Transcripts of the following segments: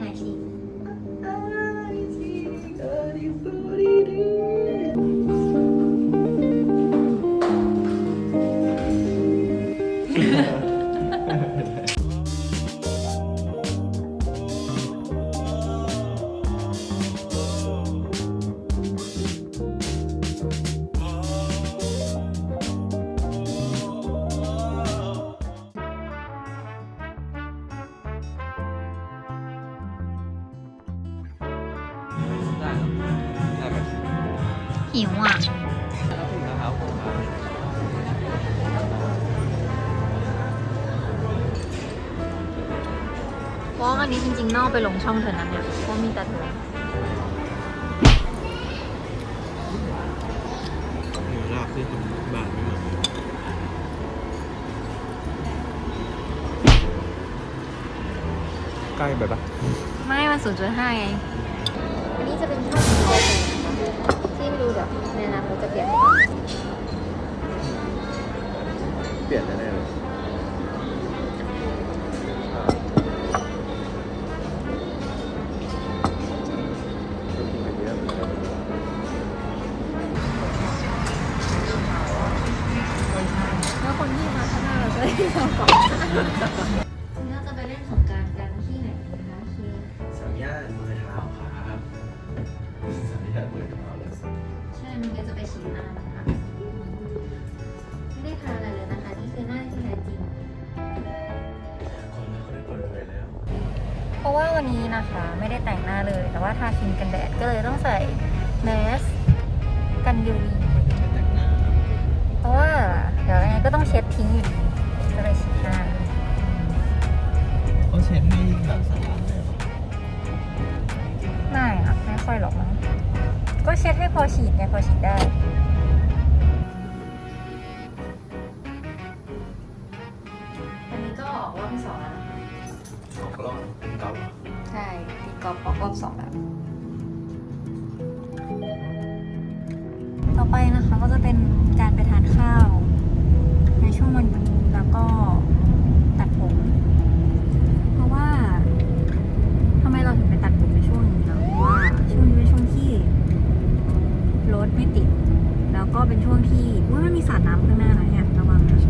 หน่อ อะแล้วถึงนะครับผมครับเพราะอันนี้จริงๆนอกไปลงช่องเธอนั้นเนี่ยเพราะมีแต่เธอหมูลาบที่ทำบาทไม่หมดใกล้ไปปะไม่มันศูนย์จุดห้าไงอันนี้จะเป็นช่องของเราเองนะคะที่ ไม่รู้เดี๋ยวในอนาคตจะเปลี่ยนเปลี่ยนแน่ๆเลยแล้วคนที่มาข้างหน้าเราจะได้เราก่อน เพราะว่าวันนี้นะคะไม่ได้แต่งหน้าเลย แต่ว่าทาครีมกันแดดก็เลยต้องใส่แมสกัน UV แต่งหน้าเพราะว่าเดี๋ยวยังไงก็ต้องเช็ดทิ้งอยู่ดีก็เลยฉีดหน้าเขาเช็ดให้แบบสะอาดเลยเหรอไม่อะไม่ค่อยหรอกมั้งก็เช็ดให้พอฉีดไงพอฉีดได้ อไปนะคะก็จะเป็นการไปทานข้าว ในช่วงวันหยุดแล้วก็ตัดผม เพราะว่าทำไมเราถึงไปตัดผมในช่วงนี้เนาะเพราะว่าช่วงนี้เป็นช่วงที่รถไม่ติด แล้วก็เป็นช่วงที่ว่ามันมีสาดน้ำข้างหน้านะเนี่ยระวังนะ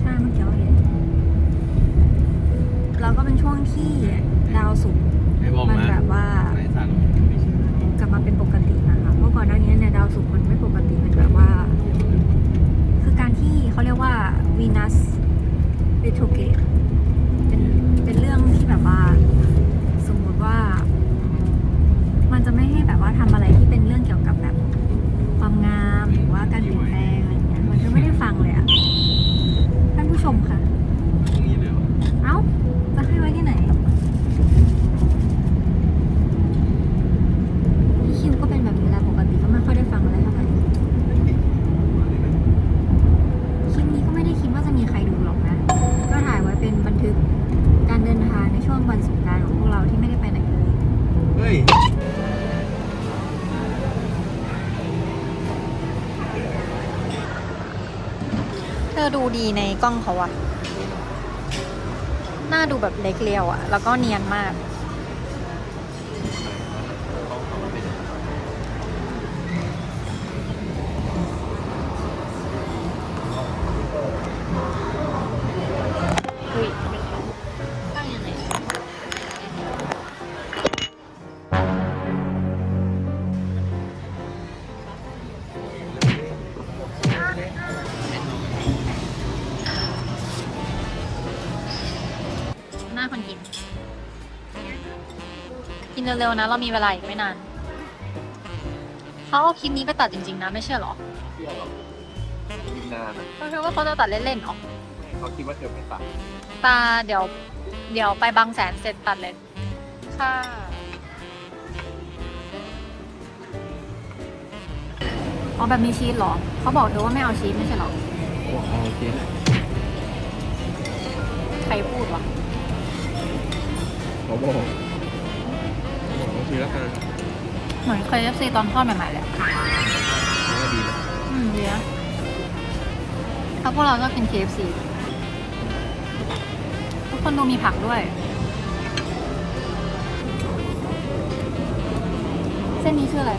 ใช่เมื่อกี้เราเห็นแล้วก็เป็นช่วงที่ดาวศุก มัน มา แบบว่า ในสารไม่ใช่ กลับมาเป็นปกตินะคะ เพราะก่อนหน้านี้เนี่ยดาวศุกร์มันไม่ปกติ มันแบบว่า คือการที่เขาเรียกว่าวีนัส r e t r o g r a d e เป็นเป็นเรื่องที่แบบว่า สมมุติว่า มันจะไม่ให้แบบว่าทำอะไรที่เป็นเรื่องเกี่ยวกับแบบความงามหรือว่าการเปลี่ยนแปลงอะไรเงี้ย มันจะไม่ได้ฟังเลยอะท่านผู้ชมค่ะ ตรงนี้เลยเหรอ เอ้า จะให้ไว้ที่ไหน พี่คิวก็เป็นแบบนี้แหละปกติก็ไม่ค่อยได้ฟังอะไรเท่าไหร่คลิปนี้ก็ไม่ได้คิดว่าจะมีใครดูหรอกนะ ก็ถ่ายไว้เป็นบันทึกการเดินทางในช่วงวันสงกรานต์ของพวกเราที่ไม่ได้ไปไหนเลย เฮ้ย เธ อดูดีในกล้องเขาอะหน้าดูแบบเล็กเรียวอะแล้วก็เนียนมาก เร็วๆนะ เรามีเวลาอีกไม่นานเขาเอาคลิปนี้ไปตัดจริงๆนะ ไม่ใช่เหรอเที่ยวหรอกินนานอะเขาคิดว่าเขาจะตัดเล่นๆเหรอเขาคิดว่าเธอไม่ตัดตาเดี๋ยว เดี๋ยวไปบางแสนเสร็จตัดเลย ค่ะ อ๋อแบบมีชีสเหรอ เขาบอกเธอว่าไม่เอาชีสไม่ใช่เหรอโอเคใครพูดวะเขาบอก มีราคาเหมือนเคยเอฟซีตอนทอดใหม่ๆแหละดีนะอืมดีนะถ้าพวกเราก็กิน KFC ทุกคนดูมีผักด้วย เส้นนี้ชื่ออะไร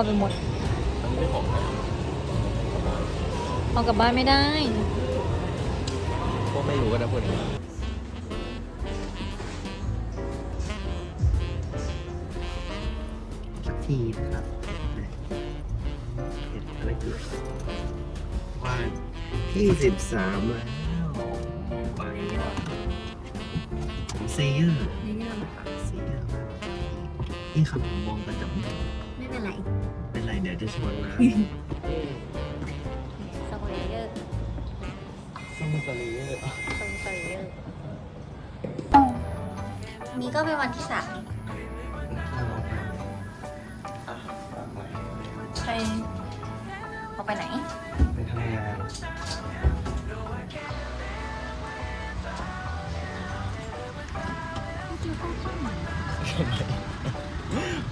มั่วไปหมดอันนี้ไม่ของนะเอากลับบ้านไม่ได้ พวกไม่รู้ก็ได้พูดอย่างนี้สักทีนะครับเห็นอะไรเกิดว่าที่สิบสามแล้วไปว่ะเซเยอร์นี่เรื่องเซเยอร์มากนี่ครับผมมองกระจกไม่เห็น จะชวนมาสเวเยอร์ซ่อมสลีเลยสเวเยอร์นี้ก็เป็นวันที่สามอะฝากไว้ใครออกไปไหน ไปทำงาน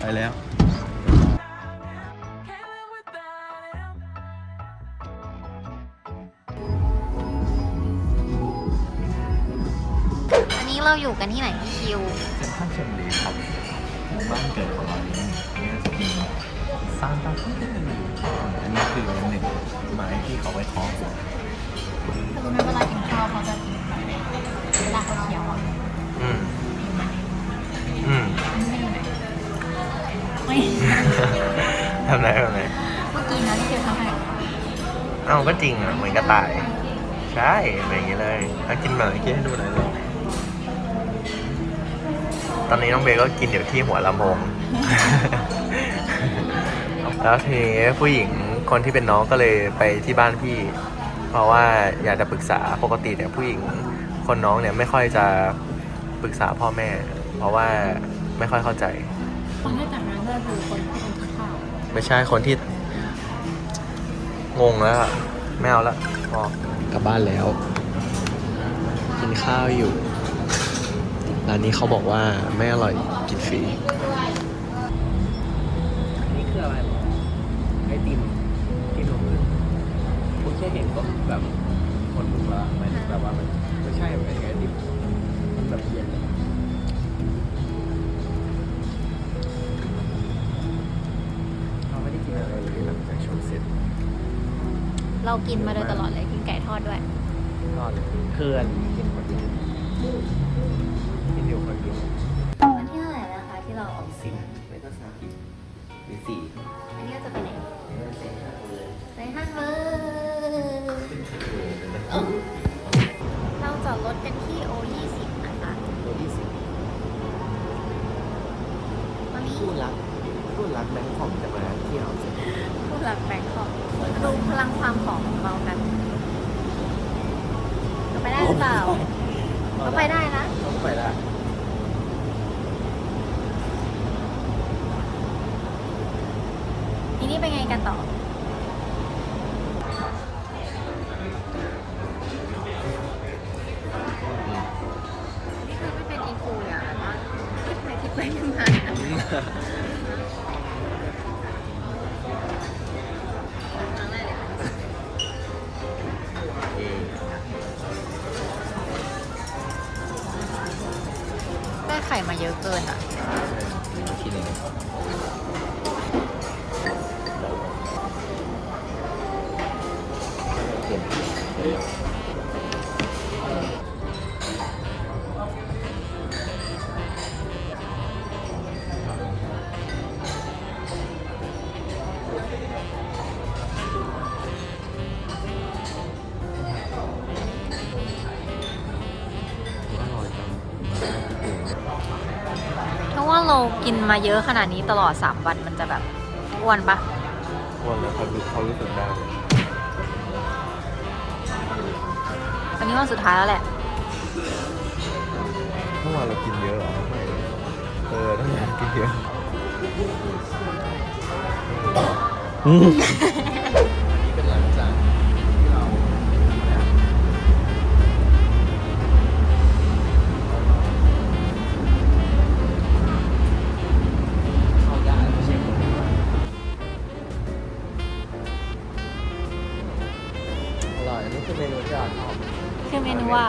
ไปแล้ว เราอยู่กันที่ไหนคิวเซ็นทรัลชลบุรีครับบ้านเกิดของเรานี่นี่ก็จะเป็นซานตาเฟ่อันนี้คือหนึ่งไม้ที่เขาไว้คล้องหัวคือรู้ไหมเวลากินข้าวเขาจะกินแบบเวลาเขาเคี้ยวอะอืมอืมไม่ทำไหนทำไหนเมื่อกี้นะที่เคี้ยวทำไมเอ้าก็จริงอะเหมือนกระต่าย ใช่เป็นอย่างนี้เลยเอากินหน่อยกินให้ดูหน่อยเลย ตอนนี้น้องเบย์ก็กินอยู่ที่หัวลำโพง แล้วทีนี้ผู้หญิงคนที่เป็นน้องก็เลยไปที่บ้านพี่ เพราะว่าอยากจะปรึกษาปกติเนี่ยผู้หญิงคนน้องเนี่ยไม่ค่อยจะปรึกษาพ่อแม่ เพราะว่าไม่ค่อยเข้าใจ คนที่แต่งงานก็คือคนที่เป็นที่ข้าวไม่ใช่คนที่ งงแล้วอะไม่เอาละพอกลับบ้านแล้ว กินข้าวอยู่ ร้านนี้เขาบอกว่าไม่อร่อยกินฟรีนี่คืออะไรหรอไอติมที่นมคุณแค่เห็นก็แบบคนลุกแล้วมายถึงแบบว่ามันไม่ใช่เป็นไอติมมันแบบเย็นเราไม่ได้กินอะไรเลยหลังจากโชว์เสร็จเรากินมาโดยตลอดเลยกินไก่ทอดด้วยก็เลยเพื่อน ที่เราออกมีสี่ไม่ก็สามมีสี่อันนี้เราจะไปไหนไม่ก็สี่ครับเลยไปห้างเลยเราจอดรถกันที่ O20 นะคะตัวที่สิบตอนนี้คู่รักคู่รักแบงค์ของจะมาเที่ยวเสร็จผู้หลักแบงคอกดูพลังความผอมของเรากันเราไปได้หรือเปล่าเราไปได้นะต้องไปละ นี้เป็นไงกันต่อ นี่คือไม่เป็นอินฟูอย่างว่าใครที่ไปทำงาน เรากินมาเยอะขนาดนี้ตลอด 3 วันมันจะแบบอ้วนปะอ้วนแล้วเขารู้เขารู้สึกได้เลยวันนี้วันสุดท้ายแล้วแหละใวานเรากินเยอะเหรอไม่เออทั้งวันกินเยอะ ว่า